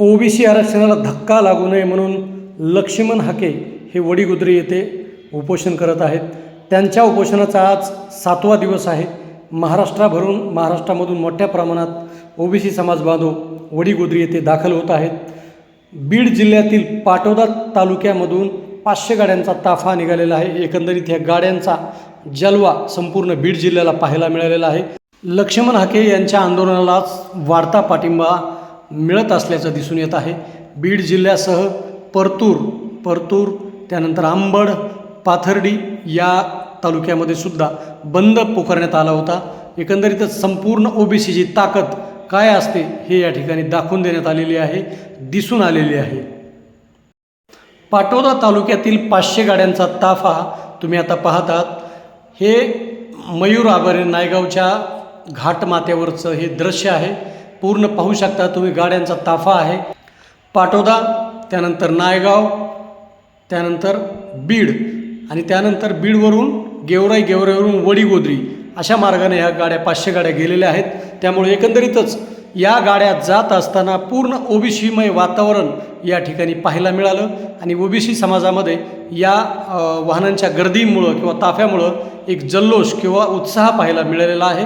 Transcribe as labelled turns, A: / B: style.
A: OBC आरक्षणाला धक्का लागू नये म्हणून लक्ष्मण हाके हे वडीगुद्री येथे उपोषण करत आहेत. त्यांच्या उपोषणाचा आज सातवा दिवस आहे. महाराष्ट्राभरून महाराष्ट्रामधून मोठ्या प्रमाणात ओबीसी समाज बांधव वडीगुद्री येथे दाखल होत आहेत. बीड जिल्ह्यातील पाटोदा तालुक्यामधून पाचशे गाड्यांचा ताफा निघालेला आहे. एकंदरीत ह्या गाड्यांचा जलवा संपूर्ण बीड जिल्ह्याला पाहायला मिळालेला आहे. लक्ष्मण हाके यांच्या आंदोलनालाच वाढता पाठिंबा मिळत असल्याचं दिसून येत आहे. बीड जिल्ह्यासह परतूर परतूर त्यानंतर आंबड पाथर्डी या तालुक्यामध्ये सुद्धा बंद पुकारण्यात आला होता. एकंदरीतच संपूर्ण ओबीसीची ताकद काय असते हे या ठिकाणी दाखवून देण्यात आलेली आहे दिसून आलेली आहे. पाटोदा तालुक्यातील पाचशे गाड्यांचा ताफा तुम्ही आता पाहतात. हे मयूर आभारी नायगावच्या घाटमाथ्यावरचं हे दृश्य आहे. पूर्ण पाहू शकता तुम्ही गाड्यांचा ताफा आहे. पाटोदा त्यानंतर नायगाव त्यानंतर बीड आणि त्यानंतर बीडवरून गेवराई गेवराईवरून वडीगोद्री अशा मार्गाने ह्या गाड्या पाचशे गाड्या गेलेल्या आहेत. त्यामुळे एकंदरीतच या गाड्या जात असताना पूर्ण ओबीसीमय वातावरण या ठिकाणी पाहायला मिळालं आणि ओबीसी समाजामध्ये या वाहनांच्या गर्दीमुळं किंवा ताफ्यामुळं एक जल्लोष किंवा उत्साह पाहायला मिळालेला आहे.